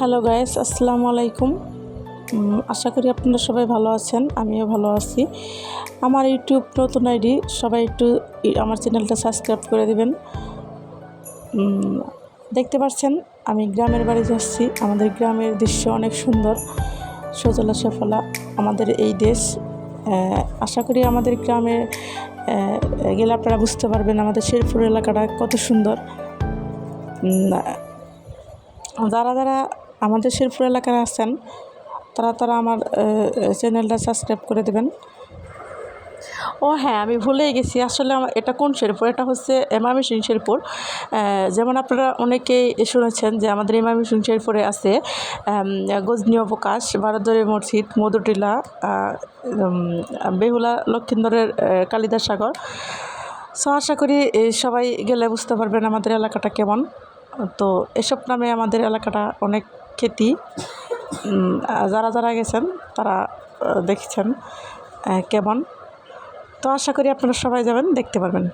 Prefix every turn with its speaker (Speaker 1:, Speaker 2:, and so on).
Speaker 1: Hello guys আসসালামু আলাইকুম আশা করি আপনারা সবাই ভালো আছেন, আমিও ভালো আছি। আমার ইউটিউব নতুন আইডি, সবাই একটু আমার চ্যানেলটা সাবস্ক্রাইব করে দিবেন। দেখতে পাচ্ছেন, আমি গ্রামের বাড়ি যাচ্ছি। আমাদের গ্রামের দৃশ্য অনেক সুন্দর, সজলা সফলা, আমাদের এই দেশ। আশা করি আমাদের গ্রামে গেলে আপনারা বুঝতে পারবেন আমাদের শেরপুর এলাকাটা কত সুন্দর। যারা যারা আমাদের শেরপুর এলাকায় আছেন, তারা তারা আমার চ্যানেলটা সাবস্ক্রাইব করে দেবেন। ও হ্যাঁ আমি ভুলেই গেছি। আসলে আমার, এটা কোন শেরপুর? এটা হচ্ছে এমামিসিং শেরপুর। যেমন আপনারা অনেকেই শুনেছেন যে আমাদের এমামিসিং শেরপুরে আছে গজনী অবকাশ ভারতদরি মসজিদ, মধুটিলা বেহুলা, লক্ষিন্দরের কালিদাস সাগর। সো আশা করি সবাই গেলে বুঝতে পারবেন আমাদের এলাকাটা কেমন। তো এসব নামে আমাদের এলাকাটা অনেক আহ, যারা যারা গেছেন তারা দেখছেন কেমন। তো আশা করি আপনারা সবাই যাবেন দেখতে পারবেন।